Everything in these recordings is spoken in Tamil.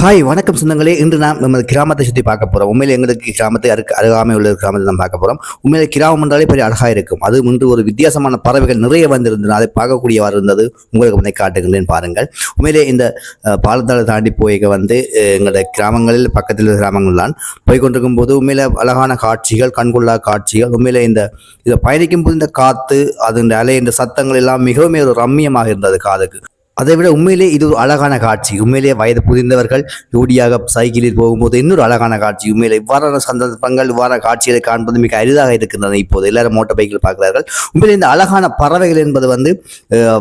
ஹாய் வணக்கம் சொந்தங்களே. இன்று நாம் நமது கிராமத்தை சுற்றி பார்க்க போகிறோம் உண்மையில் எங்களுக்கு கிராமத்தை அருக அருகாமை உள்ள கிராமத்தை நம்ம பார்க்க போகிறோம் உண்மையில் கிராமம் என்றாலே பெரிய அழகாக இருக்கும். அது முன்று ஒரு வித்தியாசமான பறவைகள் நிறைய வந்திருந்தன. அதை பார்க்கக்கூடியவாறு இருந்தது. உங்களுக்கு முன்னே காட்டுகின்றேன் பாருங்கள். உண்மையிலே இந்த அஹ், பாலத்தாளை தாண்டி போய் வந்து எங்களோட எங்களுடைய கிராமங்களில் பக்கத்தில் உள்ள கிராமங்கள் தான் போய்கொண்டிருக்கும் போது உண்மையில் அழகான காட்சிகள் கண்கொள்ளா காட்சிகள் உண்மையில் இந்த இதை பயணிக்கும் போது இந்த காற்று அது அலை இந்த சத்தங்கள் எல்லாம் மிகவும் ஒரு ரம்மியமாக இருந்தது காதுக்கு. அதைவிட உண்மையிலே இது ஒரு அழகான காட்சி. உண்மையிலே வயது புரிந்தவர்கள் ஜோடியாக சைக்கிளில் போகும்போது இன்னொரு அழகான காட்சி. உண்மையிலே இவ்வாறான சந்தர்ப்பங்கள் இவ்வாறான காட்சிகளை காண்பது மிக அரிதாக இருக்கின்றன இப்போது. எல்லாரும் மோட்டார் பைக்கில் பார்க்கிறார்கள். உண்மையிலே இந்த அழகான பறவைகள் என்பது வந்து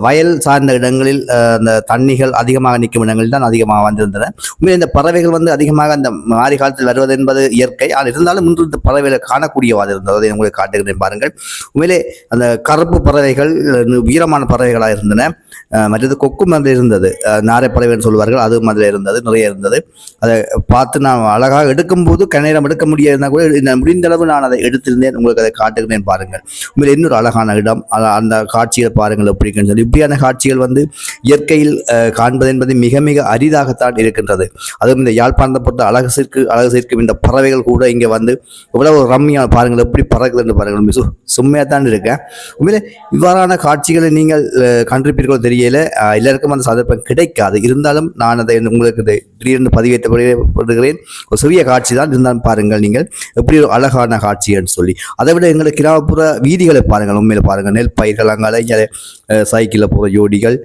வயல் சார்ந்த இடங்களில் அந்த தண்ணிகள் அதிகமாக நிற்கும் இடங்களில் தான் அதிகமாக வந்திருந்தன. உண்மையிலே இந்த பறவைகள் வந்து அதிகமாக அந்த மாறி காலத்தில் வருவது என்பது இயற்கை. ஆனால் இருந்தாலும் இன்று இந்த பறவைகளை காணக்கூடியவாறு இருந்தது. அதை உங்களுக்கு காட்டுகிறேன் பாருங்கள். உண்மையிலே அந்த கருப்பு பறவைகள் வீரமான பறவைகளாக இருந்தன. மற்றது கொக்கும் அதில் இருந்தது. நாரைப்பறவைன்னு சொல்லுவார்கள் அதுவும் அதில் இருந்தது நிறைய இருந்தது. அதை பார்த்து நான் அழகாக எடுக்கும்போது கணேரம் எடுக்க முடியாதுன்னா கூட இந்த முடிந்த அளவு நான் அதை எடுத்திருந்தேன். உங்களுக்கு அதை காட்டுகிறேன் பாருங்கள். உண்மையில் இன்னொரு அழகான இடம். அந்த காட்சிகள் பாருங்கள் எப்படி சொல்லி. இப்படியான காட்சிகள் வந்து இயற்கையில் காண்பது என்பது மிக மிக அரிதாகத்தான் இருக்கின்றது. அதுவும் இந்த யாழ்ப்பாணத்தை பொறுத்த அழகு சேர்க்கு அழகு சேர்க்கும் இந்த பறவைகள் கூட இங்கே வந்து இவ்வளவு ரம்மியான பாருங்கள் எப்படி பறக்குதுன்னு பாருங்கள். மிக சும்மையாக தான் இருக்கேன். உண்மையிலே இவ்வாறான காட்சிகளை நீங்கள் கண்டிருப்பீர்களோ தெரியல. எல்லாருக்கும் அந்த சந்தர்ப்பம் கிடைக்காது. இருந்தாலும் நான் அதை உங்களுக்கு இதை திடீர்னு பதிவேற்றப்படுகிறேன். ஒரு சிறிய காட்சி தான் இருந்தாலும் பாருங்கள் நீங்கள். எப்படி ஒரு அழகான காட்சின்னு சொல்லி. அதை விட எங்களை கிராமப்புற வீதிகளை பாருங்கள். உண்மையில் பாருங்கள். நெல் பயிர்கள் அங்கால சைக்கிளில் போகிற ஜோடிகள்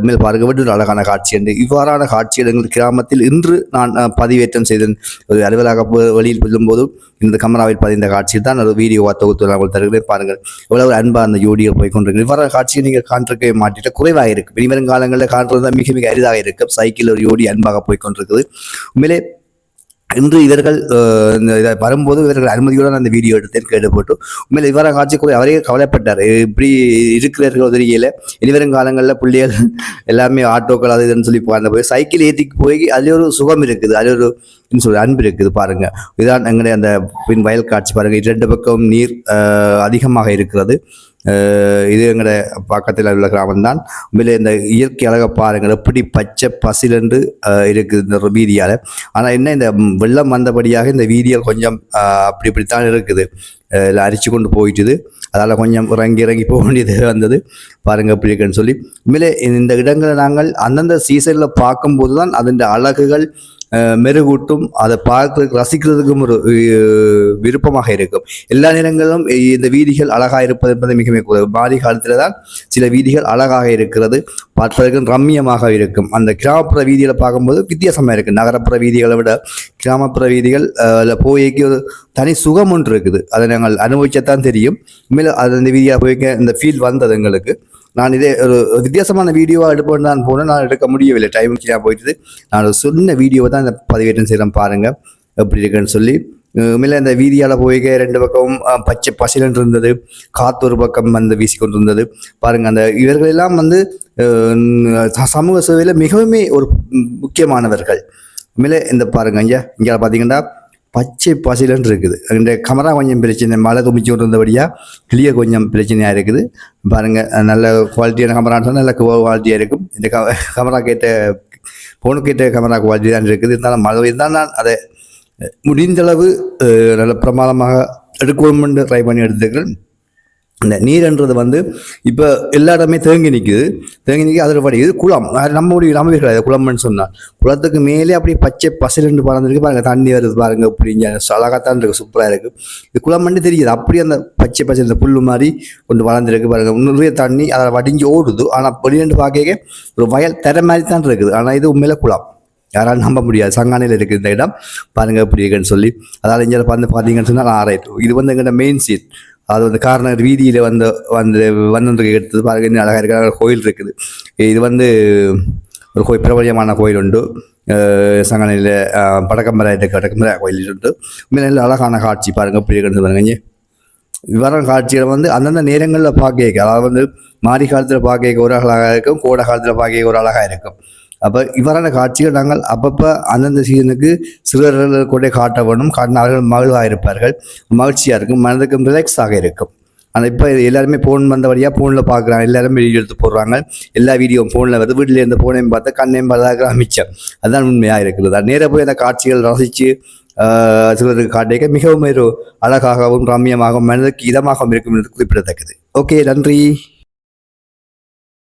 மேல் பார்க்க வேண்டும் ஒரு அழகான காட்சி என்று இவ்வாறான காட்சிகள் எங்கள் கிராமத்தில் இன்று நான் பதிவேற்றம் செய்தேன். ஒரு அலுவலக போ- வெளியில் செல்லும்போது இந்த கமராவில் பதிந்த காட்சி தான் ஒரு வீடியோ தொகுத்து நான் உங்களுக்கு தருகிறேன். பாருங்கள். எவ்வளவு அன்பாக அந்த ஜோடிகள் போய் கொண்டிருக்கு இவ்வாறான காட்சியை நீங்கள் காண்றக்கவே மாட்டிட்டு குறைவாக இருக்கு. இனிவரும் காலங்களில் காண்றது தான் மிக மிக அரிதாக இருக்கும். சைக்கிள் ஒரு ஜோடி அன்பாக போய் கொண்டிருக்குது. உண்மையிலே இன்று இவர்கள் இந்த இதை வரும்போது இவர்கள் அனுமதியுடன் அந்த வீடியோ எடுத்தேன் கேட்டுப்பட்டு உண்மையில் இவ்வாறு காட்சி கூட அவரே கவலைப்பட்டார். இப்படி இருக்கிறார்கள் உதவியில் இனிவரும் காலங்களில் பிள்ளைகள் எல்லாமே ஆட்டோக்கள் அது இதுன்னு சொல்லி அந்த போய் சைக்கிள் ஏற்றிக்கு போய் அதில் ஒரு சுகம் இருக்குது. அதில் ஒரு சொல்லி அன்பு இருக்குது பாருங்க. இதான் எங்களுடைய அந்த பின் வயல் காட்சி பாருங்கள் இரண்டு பக்கம் நீர் அதிகமாக இருக்கிறது. இது எங்களுடைய பக்கத்தில் உள்ள கிராமம்தான். உண்மையிலே இந்த இயற்கை அழகை பாருங்கள். எப்படி பச்சை பசிலென்று இருக்குது இந்த வீதியால். ஆனால் என்ன இந்த வெள்ளம் வந்தபடியாக இந்த வீதியால் கொஞ்சம் அப்படி இப்படித்தான் இருக்குது. இதில் அரிச்சு கொண்டு போயிட்டுது. அதால் கொஞ்சம் இறங்கி இறங்கி போக வேண்டியது வந்தது. பாருங்கள் எப்படி இருக்குன்னு சொல்லி. உண்மையிலே இந்த இடங்களை நாங்கள் அந்தந்த சீசனில் பார்க்கும்போது தான் அதன் அழகுகள் மெருகூட்டும் அதை பார்க்கறதுக்கு ரசிக்கிறதுக்கும் ஒரு விருப்பமாக இருக்கும். எல்லா நேரங்களிலும் இந்த வீதிகள் அழகாக இருப்பது என்பது மிக மிக மாறி காலத்தில் தான் சில வீதிகள் அழகாக இருக்கிறது. பார்ப்பதற்கு ரம்மியமாக இருக்கும். அந்த கிராமப்புற வீதிகளை பார்க்கும்போது வித்தியாசமாக இருக்குது நகரப்புற வீதிகளை விட கிராமப்புற வீதிகள் அதில் போய்க்கு ஒரு தனி சுகம் ஒன்று இருக்குது. அதை நாங்கள் அனுபவிச்சத்தான் தெரியும். உண்மையில் அது அந்த வீதியாக போய்க்க இந்த ஃபீல் வந்தது எங்களுக்கு. நான் இதே ஒரு வித்தியாசமான வீடியோவாக எடுப்பேன் தான் போனேன். நான் எடுக்க முடியவில்லை. டைம் கீழே போயிட்டு நான் சொன்ன வீடியோவை தான் இந்த பதிவேற்றம் செய்கிறேன் பாருங்கள் எப்படி இருக்குன்னு சொல்லி. உண்மையில இந்த வீதியால் போய்க்க ரெண்டு பக்கமும் பச்சை பசிலன் இருந்தது. காற்று ஒரு பக்கம் வந்து வீசிக்கொண்டு இருந்தது பாருங்க அந்த இவர்களெல்லாம் வந்து ச- சமூக சேவையில் மிகவுமே ஒரு முக்கியமானவர்கள். உண்மையிலே இந்த பாருங்க ஐயா. இங்கே பார்த்தீங்கன்னா பச்சை பசிலன் இருக்குது. இந்த கமரா கொஞ்சம் பிரச்சனை மழை குமிச்சு கொண்டு இருந்தபடியாக கிளியர் கொஞ்சம் பிரச்சனையாக இருக்குது. பாருங்கள் நல்ல குவாலிட்டியான கமரான்னு சொன்னால் நல்ல குவாலிட்டியாக இருக்கும். இந்த க கமரா கேட்ட ஃபோனு கேட்ட கமரா குவாலிட்டி தான் இருக்குது. இருந்தாலும் மழை இருந்தால் நான் அதை முடிந்தளவு நல்ல பிரமாதமாக எடுக்கணும்னு ட்ரை பண்ணி எடுத்துக்கிறேன். இந்த நீர்ன்றது வந்து இப்போ எல்லா இடமே தேங்கி நிற்குது தேங்கி நிற்க அதில் படி இது குளம். அது நம்ம முடியும் நம்ம கிடையாது குளம்னு சொன்னால். குளத்துக்கு மேலே அப்படியே பச்சை பசிலண்டு பறந்துருக்கு. பாருங்கள் தண்ணி வருது பாருங்க அப்படிங்க அழகாகத்தான் அழகாத்தான் சூப்பராக இருக்குது இது குளம்னு தெரியுது. அப்படியே அந்த பச்சை பச்சை இந்த புல் மாதிரி கொண்டு வளர்ந்துருக்கு பாருங்கள் நிறைய தண்ணி அதில் வடிஞ்சு ஓடுது. ஆனால் வெளியேண்டு பார்க்க ஒரு வயல் தர மாதிரி தான் இருக்குது. ஆனால் இது உண்மையில குளம். யாராலும் நம்ப முடியாது. சங்கானையில் இருக்குது இந்த இடம். பாருங்க எப்படி இருக்குன்னு சொல்லி. அதாவது இங்கே வந்து பார்த்தீங்கன்னு சொன்னால் ஆராய்ட்டு இது வந்து எங்கள்கிட்ட மெயின் சீட் அது வந்து கார்னர் வீதியில் வந்து வந்து வந்தவங்க எடுத்தது. பாருங்க இன்னும் அழகாக இருக்கிற கோயில் இருக்குது. இது வந்து ஒரு கோயில் பிரபலியமான கோயில் உண்டு. அஹ் சங்கனையில் படக்கம்பரை கடக்கம்பரை கோயில் உண்டு. உண்மையில நல்ல அழகான காட்சி. பாருங்கள் இப்படி இருக்குன்னு பாருங்க இங்கே. விவரம் காட்சிகளை வந்து அந்தந்த நேரங்களில் பார்க்க அதாவது வந்து மாரி காலத்தில் பார்க்க ஒரு அழகாக இருக்கும் கோடை காலத்தில் பார்க்க ஒரு அழகாக இருக்கும். அப்போ இவ்வாறான காட்சிகள் நாங்கள் அப்பப்போ அந்தந்த சீசனுக்கு சிறுவர்கள் கூட காட்ட வேண்டும். காட்டின அவர்கள் மகிழ்வாக இருப்பார்கள். மகிழ்ச்சியாக இருக்கும். மனதுக்கும் ரிலாக்ஸாக இருக்கும். ஆனால் இப்போ எல்லாருமே ஃபோன் வந்தபடியாக ஃபோனில் பார்க்குறாங்க எல்லாருமே வீடியோ எடுத்து போடுறாங்க. எல்லா வீடியோவும் ஃபோனில் வருது. வீட்டில் இருந்த ஃபோனையும் பார்த்தா கண்ணையும் பார்த்தாக்கிற மிச்சம் அதுதான் உண்மையாக இருக்கிறது நேராக போய் அந்த காட்சிகள் ரசித்து சிலருக்கு காட்டிக்க மிகவும் ஒரு அழகாகவும் ரம்யமாகவும் மனதுக்கு இதமாகவும் இருக்கும் என்று குறிப்பிடத்தக்கது. ஓகே நன்றி.